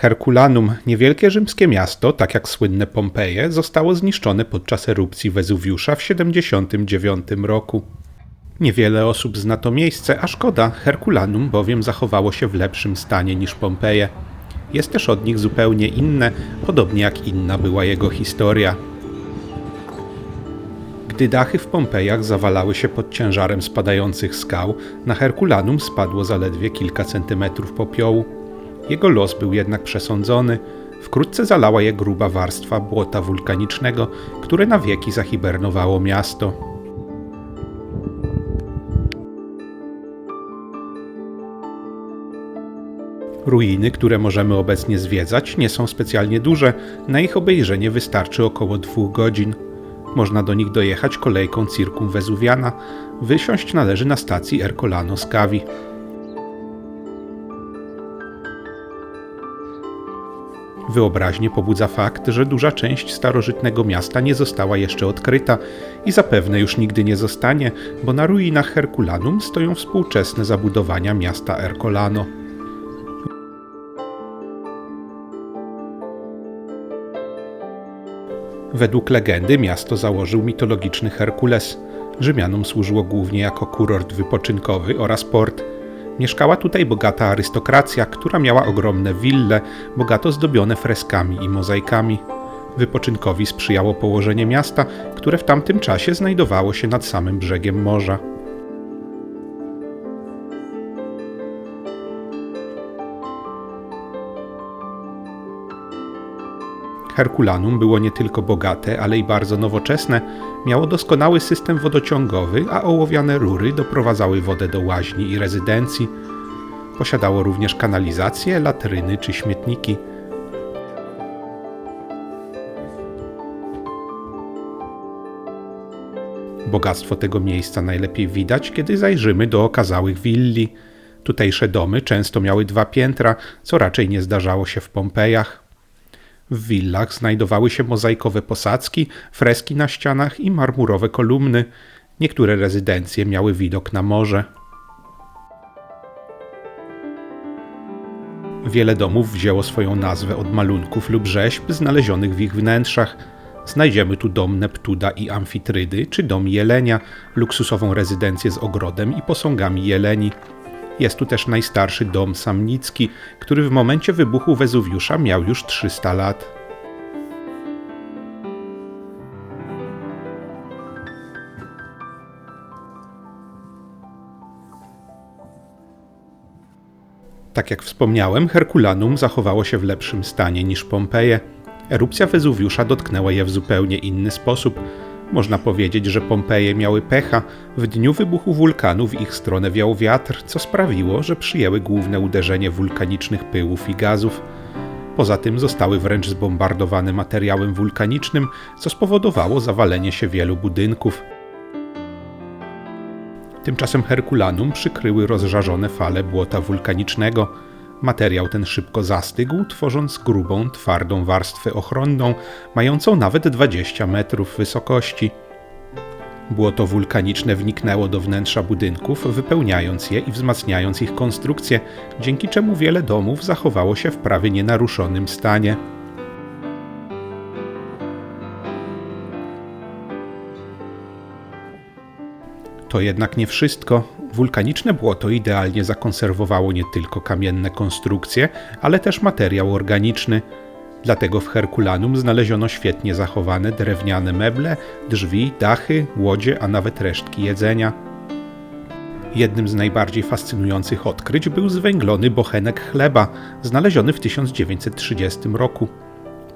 Herkulanum, niewielkie rzymskie miasto, tak jak słynne Pompeje, zostało zniszczone podczas erupcji Wezuwiusza w 79 roku. Niewiele osób zna to miejsce, a szkoda, Herkulanum bowiem zachowało się w lepszym stanie niż Pompeje. Jest też od nich zupełnie inne, podobnie jak inna była jego historia. Gdy dachy w Pompejach zawalały się pod ciężarem spadających skał, na Herkulanum spadło zaledwie kilka centymetrów popiołu. Jego los był jednak przesądzony. Wkrótce zalała je gruba warstwa błota wulkanicznego, które na wieki zahibernowało miasto. Ruiny, które możemy obecnie zwiedzać, nie są specjalnie duże. Na ich obejrzenie wystarczy około dwóch godzin. Można do nich dojechać kolejką Circum Vesuviana. Wysiąść należy na stacji Ercolano Scavi. Wyobraźnię pobudza fakt, że duża część starożytnego miasta nie została jeszcze odkryta i zapewne już nigdy nie zostanie, bo na ruinach Herkulanum stoją współczesne zabudowania miasta Ercolano. Według legendy miasto założył mitologiczny Herkules. Rzymianom służyło głównie jako kurort wypoczynkowy oraz port. Mieszkała tutaj bogata arystokracja, która miała ogromne wille, bogato zdobione freskami i mozaikami. Wypoczynkowi sprzyjało położenie miasta, które w tamtym czasie znajdowało się nad samym brzegiem morza. Herkulanum było nie tylko bogate, ale i bardzo nowoczesne. Miało doskonały system wodociągowy, a ołowiane rury doprowadzały wodę do łaźni i rezydencji. Posiadało również kanalizację, latryny czy śmietniki. Bogactwo tego miejsca najlepiej widać, kiedy zajrzymy do okazałych willi. Tutejsze domy często miały dwa piętra, co raczej nie zdarzało się w Pompejach. W willach znajdowały się mozaikowe posadzki, freski na ścianach i marmurowe kolumny. Niektóre rezydencje miały widok na morze. Wiele domów wzięło swoją nazwę od malunków lub rzeźb znalezionych w ich wnętrzach. Znajdziemy tu dom Neptuda i Amfitrydy, czy dom Jelenia, luksusową rezydencję z ogrodem i posągami jeleni. Jest tu też najstarszy dom samnicki, który w momencie wybuchu Wezuwiusza miał już 300 lat. Tak jak wspomniałem, Herkulanum zachowało się w lepszym stanie niż Pompeje. Erupcja Wezuwiusza dotknęła je w zupełnie inny sposób. Można powiedzieć, że Pompeje miały pecha. W dniu wybuchu wulkanu w ich stronę wiał wiatr, co sprawiło, że przyjęły główne uderzenie wulkanicznych pyłów i gazów. Poza tym zostały wręcz zbombardowane materiałem wulkanicznym, co spowodowało zawalenie się wielu budynków. Tymczasem Herkulanum przykryły rozżarzone fale błota wulkanicznego. Materiał ten szybko zastygł, tworząc grubą, twardą warstwę ochronną, mającą nawet 20 metrów wysokości. Błoto wulkaniczne wniknęło do wnętrza budynków, wypełniając je i wzmacniając ich konstrukcję, dzięki czemu wiele domów zachowało się w prawie nienaruszonym stanie. To jednak nie wszystko. Wulkaniczne błoto idealnie zakonserwowało nie tylko kamienne konstrukcje, ale też materiał organiczny. Dlatego w Herkulanum znaleziono świetnie zachowane drewniane meble, drzwi, dachy, łodzie, a nawet resztki jedzenia. Jednym z najbardziej fascynujących odkryć był zwęglony bochenek chleba, znaleziony w 1930 roku.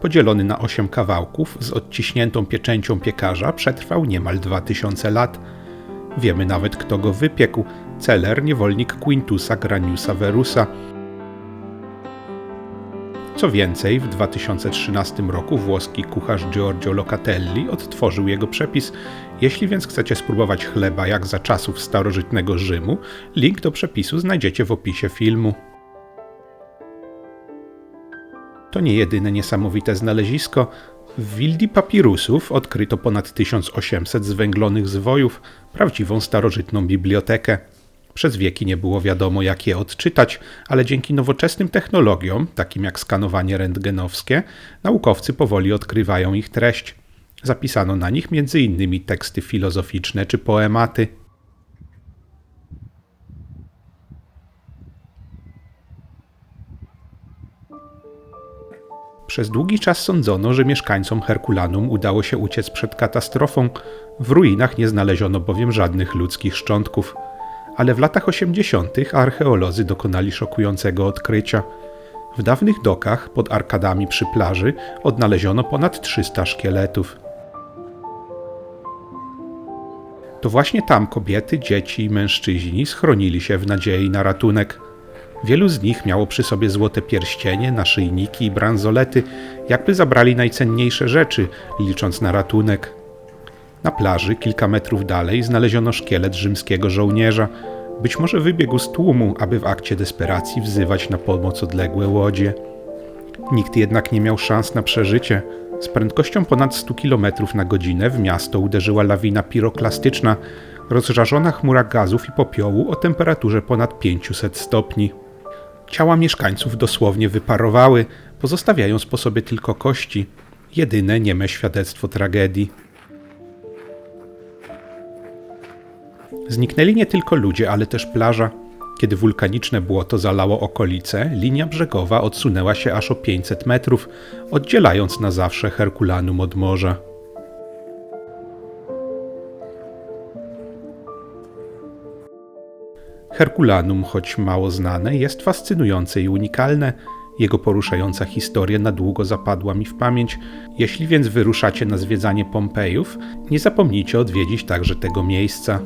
Podzielony na osiem kawałków z odciśniętą pieczęcią piekarza przetrwał niemal 2000 lat. Wiemy nawet, kto go wypiekł celer, niewolnik Quintusa Graniusa Verusa. Co więcej, w 2013 roku włoski kucharz Giorgio Locatelli odtworzył jego przepis. Jeśli więc chcecie spróbować chleba jak za czasów starożytnego Rzymu, link do przepisu znajdziecie w opisie filmu. To nie jedyne niesamowite znalezisko. W wildi papirusów odkryto ponad 1800 zwęglonych zwojów, prawdziwą starożytną bibliotekę. Przez wieki nie było wiadomo, jak je odczytać, ale dzięki nowoczesnym technologiom, takim jak skanowanie rentgenowskie, naukowcy powoli odkrywają ich treść. Zapisano na nich m.in. teksty filozoficzne czy poematy. Przez długi czas sądzono, że mieszkańcom Herkulanum udało się uciec przed katastrofą. W ruinach nie znaleziono bowiem żadnych ludzkich szczątków. Ale w latach 80. archeolodzy dokonali szokującego odkrycia. W dawnych dokach pod arkadami przy plaży odnaleziono ponad 300 szkieletów. To właśnie tam kobiety, dzieci i mężczyźni schronili się w nadziei na ratunek. Wielu z nich miało przy sobie złote pierścienie, naszyjniki i bransolety, jakby zabrali najcenniejsze rzeczy, licząc na ratunek. Na plaży, kilka metrów dalej, znaleziono szkielet rzymskiego żołnierza. Być może wybiegł z tłumu, aby w akcie desperacji wzywać na pomoc odległe łodzie. Nikt jednak nie miał szans na przeżycie. Z prędkością ponad 100 km na godzinę w miasto uderzyła lawina piroklastyczna, rozżarzona chmura gazów i popiołu o temperaturze ponad 500 stopni. Ciała mieszkańców dosłownie wyparowały, pozostawiając po sobie tylko kości, jedyne nieme świadectwo tragedii. Zniknęli nie tylko ludzie, ale też plaża. Kiedy wulkaniczne błoto zalało okolice, linia brzegowa odsunęła się aż o 500 metrów, oddzielając na zawsze Herkulanum od morza. Herkulanum, choć mało znane, jest fascynujące i unikalne. Jego poruszająca historia na długo zapadła mi w pamięć. Jeśli więc wyruszacie na zwiedzanie Pompejów, nie zapomnijcie odwiedzić także tego miejsca.